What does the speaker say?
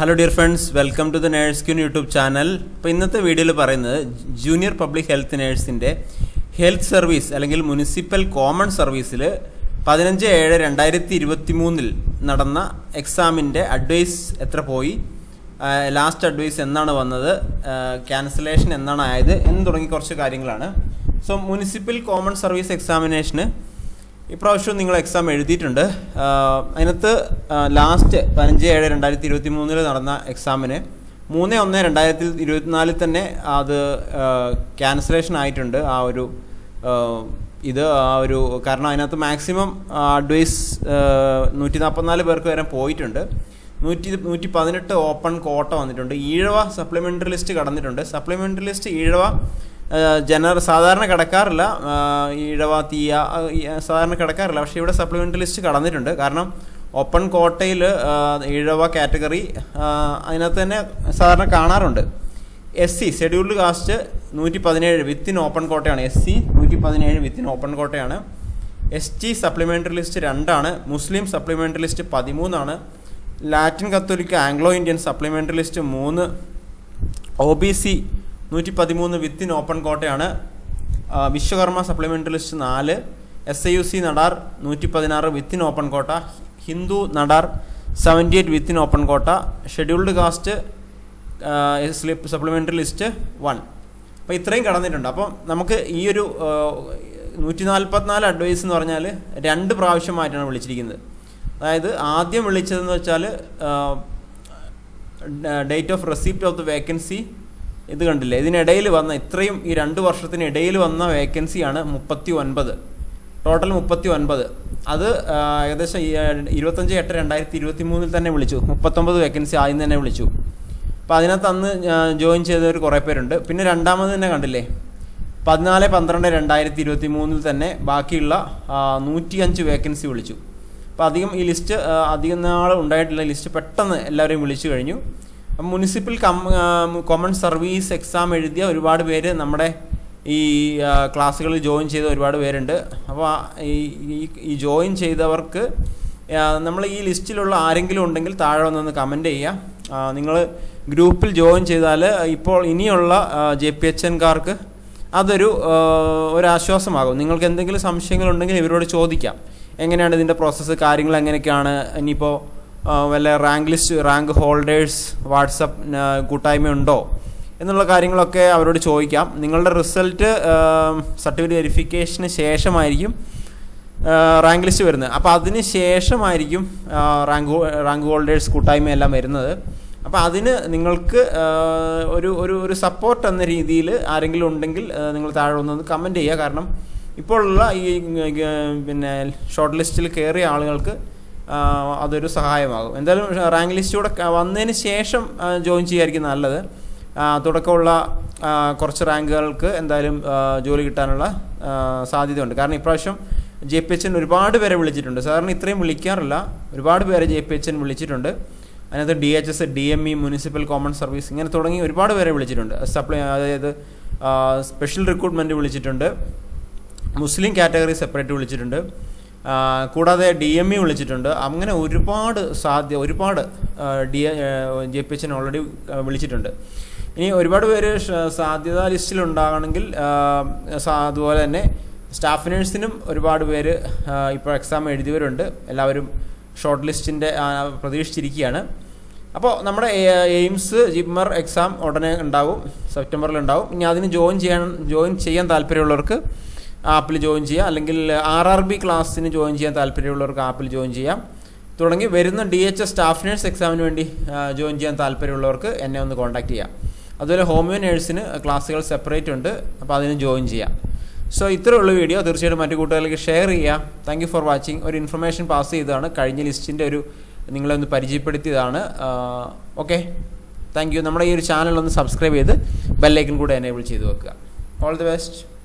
Hello dear friends welcome to the nurse queen YouTube channel അപ്പോൾ ഇന്നത്തെ വീഡിയോയിൽ പറയുന്നത് ജൂനിയർ പബ്ലിക് ഹെൽത്ത് നേഴ്സിന്റെ ഹെൽത്ത് സർവീസ് അല്ലെങ്കിൽ മുനിസിപ്പൽ കോമൺ സർവീസിൽ പതിനഞ്ച് ഏഴ് രണ്ടായിരത്തി ഇരുപത്തി മൂന്നിൽ നടന്ന എക്സാമിന്റെ അഡ്വൈസ് എത്ര പോയി? ലാസ്റ്റ് അഡ്വൈസ് എന്നാണ് വന്നത്? ക്യാൻസലേഷൻ എന്നാണ് ആയത്? എന്ന് തുടങ്ങി കുറച്ച് കാര്യങ്ങളാണ്. സോ മുനിസിപ്പൽ കോമൺ സർവീസ് എക്സാമിനേഷന് ഇപ്രാവശ്യം നിങ്ങൾ എക്സാം എഴുതിയിട്ടുണ്ട്. അതിനകത്ത് ലാസ്റ്റ് പതിനഞ്ച് ഏഴ് രണ്ടായിരത്തി ഇരുപത്തി മൂന്നിൽ നടന്ന എക്സാമിന് മൂന്ന് ഒന്ന് രണ്ടായിരത്തി ഇരുപത്തിനാലിൽ തന്നെ അത് ക്യാൻസലേഷൻ ആയിട്ടുണ്ട്. ആ ഒരു ഇത് ആ ഒരു കാരണം അതിനകത്ത് മാക്സിമം അഡ്വൈസ് നൂറ്റി നാൽപ്പത്തിനാല് പേർക്ക് വരെ പോയിട്ടുണ്ട്. നൂറ്റി നൂറ്റി പതിനെട്ട് ഓപ്പൺ കോട്ട വന്നിട്ടുണ്ട്. ഈഴവ സപ്ലിമെന്ററി ലിസ്റ്റ് കടന്നിട്ടുണ്ട്. സപ്ലിമെന്ററി ലിസ്റ്റ് ഈഴവ ജനറൽ സാധാരണ കിടക്കാറില്ല. ഈഴവ തീയ സാധാരണ കിടക്കാറില്ല. പക്ഷേ ഇവിടെ സപ്ലിമെന്ററി ലിസ്റ്റ് കടന്നിട്ടുണ്ട്. കാരണം ഓപ്പൺ കോട്ടയിൽ ഈഴവ കാറ്റഗറി അതിനകത്ത് തന്നെ സാധാരണ കാണാറുണ്ട്. എസ് സി ഷെഡ്യൂൾഡ് കാസ്റ്റ് നൂറ്റി പതിനേഴ് വിത്തിൻ ഓപ്പൺ കോട്ടയാണ്. എസ് സി നൂറ്റി പതിനേഴ് വിത്തിൻ ഓപ്പൺ കോട്ടയാണ്. എസ് ടി സപ്ലിമെന്ററി ലിസ്റ്റ് രണ്ടാണ്. മുസ്ലിം സപ്ലിമെന്ററി ലിസ്റ്റ് പതിമൂന്നാണ്. ലാറ്റിൻ കത്തോലിക്ക ആംഗ്ലോ ഇന്ത്യൻ സപ്ലിമെന്ററി ലിസ്റ്റ് മൂന്ന്. ഒ ബി സി നൂറ്റി പതിമൂന്ന് വിത്തിൻ ഓപ്പൺ കോട്ടയാണ്. വിശ്വകർമ്മ സപ്ലിമെന്ററി ലിസ്റ്റ് നാല് S I U C Nadar നൂറ്റി പതിനാറ് within open quota Hindu Nadar seventy eight within open quota scheduled caste slip supplementary list one. അപ്പോൾ ഇത്രയും കടന്നിട്ടുണ്ട്. അപ്പം നമുക്ക് ഈ ഒരു നൂറ്റി നാൽപ്പത്തിനാല് അഡ്വൈസ് എന്ന് പറഞ്ഞാൽ രണ്ട് പ്രാവശ്യമായിട്ടാണ് വിളിച്ചിരിക്കുന്നത്. അതായത് ആദ്യം വിളിച്ചതെന്ന് വെച്ചാൽ date of receipt of the vacancy ഇത് കണ്ടില്ല? ഇതിനിടയിൽ വന്ന ഇത്രയും ഈ രണ്ട് വർഷത്തിനിടയിൽ വന്ന വേക്കൻസിയാണ് മുപ്പത്തി ഒൻപത് ടോട്ടൽ മുപ്പത്തി ഒൻപത് അത് ഏകദേശം ഇരുപത്തഞ്ച് എട്ട് രണ്ടായിരത്തി ഇരുപത്തി മൂന്നിൽ തന്നെ വിളിച്ചു. മുപ്പത്തൊമ്പത് വേക്കൻസി ആദ്യം തന്നെ വിളിച്ചു. അപ്പോൾ അതിനകത്ത് അന്ന് ജോയിൻ ചെയ്തവർ കുറേ പേരുണ്ട്. പിന്നെ രണ്ടാമത് തന്നെ കണ്ടില്ലേ? പതിനാല് പന്ത്രണ്ട് രണ്ടായിരത്തി ഇരുപത്തി മൂന്നിൽ തന്നെ ബാക്കിയുള്ള നൂറ്റിയഞ്ച് വേക്കൻസി വിളിച്ചു. അപ്പോൾ അധികം ഈ ലിസ്റ്റ് അധികം നാൾ ഉണ്ടായിട്ടുള്ള ലിസ്റ്റ് പെട്ടെന്ന് എല്ലാവരെയും വിളിച്ചു കഴിഞ്ഞു. മുനിസിപ്പൽ കോമൺ സർവീസ് എക്സാം എഴുതിയ ഒരുപാട് പേര് നമ്മുടെ ഈ ക്ലാസ്സുകളിൽ ജോയിൻ ചെയ്ത ഒരുപാട് പേരുണ്ട്. അപ്പോൾ ഈ ഈ- ജോയിൻ ചെയ്തവർക്ക് നമ്മൾ ഈ ലിസ്റ്റിലുള്ള ആരെങ്കിലും ഉണ്ടെങ്കിൽ താഴെ വന്നൊന്ന് കമന്റ് ചെയ്യുക നിങ്ങൾ ഗ്രൂപ്പിൽ ജോയിൻ ചെയ്താൽ ഇപ്പോൾ ഇനിയുള്ള ജെ പി എച്ച് എൻകാർക്ക് അതൊരു ഒരാശ്വാസമാകും. നിങ്ങൾക്ക് എന്തെങ്കിലും സംശയങ്ങളുണ്ടെങ്കിൽ ഇവരോട് ചോദിക്കാം. എങ്ങനെയാണ് ഇതിന്റെ പ്രോസസ്സ് കാര്യങ്ങൾ എങ്ങനെയൊക്കെയാണ്? ഇനിയിപ്പോൾ വല്ല rank list rank holders WhatsApp കൂട്ടായ്മ ഉണ്ടോ എന്നുള്ള കാര്യങ്ങളൊക്കെ അവരോട് ചോദിക്കാം. നിങ്ങളുടെ റിസൾട്ട് സർട്ടിഫിക്കറ്റ് വെരിഫിക്കേഷന് ശേഷമായിരിക്കും റാങ്ക് ലിസ്റ്റ് വരുന്നത്. അപ്പോൾ അതിന് ശേഷമായിരിക്കും റാങ്ക് റാങ്ക് ഹോൾഡേഴ്സ് കൂട്ടായ്മ എല്ലാം വരുന്നത്. അപ്പോൾ അതിന് നിങ്ങൾക്ക് ഒരു ഒരു ഒരു സപ്പോർട്ട് എന്ന രീതിയിൽ ആരെങ്കിലും ഉണ്ടെങ്കിൽ നിങ്ങൾ താഴെ ഒന്ന് കമന്റ് ചെയ്യുക. കാരണം ഇപ്പോഴുള്ള ഈ പിന്നെ ഷോർട്ട് ലിസ്റ്റിൽ കയറിയ ആളുകൾക്ക് അതൊരു സഹായമാകും. എന്തായാലും റാങ്ക് ലിസ്റ്റിലൂടെ വന്നതിന് ശേഷം ജോയിൻ ചെയ്യായിരിക്കും നല്ലത്. തുടക്കമുള്ള കുറച്ച് റാങ്കുകൾക്ക് എന്തായാലും ജോലി കിട്ടാനുള്ള സാധ്യതയുണ്ട്. കാരണം ഇപ്രാവശ്യം ജെ പി എച്ച് എൻ ഒരുപാട് പേരെ വിളിച്ചിട്ടുണ്ട്. സാറിന് ഇത്രയും വിളിക്കാറില്ല. ഒരുപാട് പേരെ ജെ പി എച്ച് എൻ വിളിച്ചിട്ടുണ്ട്. അതിനകത്ത് D H S D M E municipal common service ഇങ്ങനെ തുടങ്ങി ഒരുപാട് പേരെ വിളിച്ചിട്ടുണ്ട്. സപ്ലൈ അതായത് സ്പെഷ്യൽ റിക്രൂട്ട്മെന്റ് വിളിച്ചിട്ടുണ്ട്. മുസ്ലിം കാറ്റഗറി സെപ്പറേറ്റ് വിളിച്ചിട്ടുണ്ട്. കൂടാതെ ഡി എം ഇ വിളിച്ചിട്ടുണ്ട്. അങ്ങനെ ഒരുപാട് സാധ്യ ഒരുപാട് ഡി ജെ പി എച്ചിനെ ഓൾറെഡി വിളിച്ചിട്ടുണ്ട്. ഇനി ഒരുപാട് പേര് സാധ്യതാ ലിസ്റ്റിൽ ഉണ്ടാകണമെങ്കിൽ അതുപോലെ തന്നെ സ്റ്റാഫ് നേഴ്സിനും ഒരുപാട് പേര് ഇപ്പോൾ എക്സാം എഴുതിയവരുണ്ട്. എല്ലാവരും ഷോർട്ട് ലിസ്റ്റിന്റെ പ്രതീക്ഷിച്ചിരിക്കുകയാണ്. അപ്പോൾ നമ്മുടെ എയിംസ് ജിപ്മർ എക്സാം ഉടനെ ഉണ്ടാവും. സെപ്റ്റംബറിൽ ഉണ്ടാവും. ഇനി അതിന് ജോയിൻ ചെയ്യാൻ ജോയിൻ ചെയ്യാൻ താല്പര്യമുള്ളവർക്ക് ആപ്പിൽ ജോയിൻ ചെയ്യാം. അല്ലെങ്കിൽ ആർ ആർ ബി ക്ലാസ്സിന് ജോയിൻ ചെയ്യാൻ താല്പര്യമുള്ളവർക്ക് ആപ്പിൽ ജോയിൻ ചെയ്യാം. തുടങ്ങി വരുന്ന D H S staff nurse എക്സാമിന് വേണ്ടി ജോയിൻ ചെയ്യാൻ താല്പര്യമുള്ളവർക്ക് എന്നെ ഒന്ന് കോൺടാക്ട് ചെയ്യാം. അതുപോലെ ഹോമിയോ നേഴ്സിന് ക്ലാസ്സുകൾ സെപ്പറേറ്റ് ഉണ്ട്. അപ്പോൾ അതിന് ജോയിൻ ചെയ്യാം. സോ ഇത്രയുള്ള വീഡിയോ. തീർച്ചയായിട്ടും മറ്റു കൂട്ടുകാരിലേക്ക് ഷെയർ ചെയ്യാം. Thank for watching. ഒരു ഇൻഫർമേഷൻ പാസ് ചെയ്തതാണ്. കഴിഞ്ഞ ലിസ്റ്റിന്റെ ഒരു നിങ്ങളെ ഒന്ന് പരിചയപ്പെടുത്തിയതാണ്. ഓക്കെ. Thank you. നമ്മുടെ ഈ ഒരു ചാനൽ ഒന്ന് സബ്സ്ക്രൈബ് ചെയ്ത് ബെല്ലൈക്കൻ കൂടെ എനേബിൾ ചെയ്ത് വെക്കുക. All the best.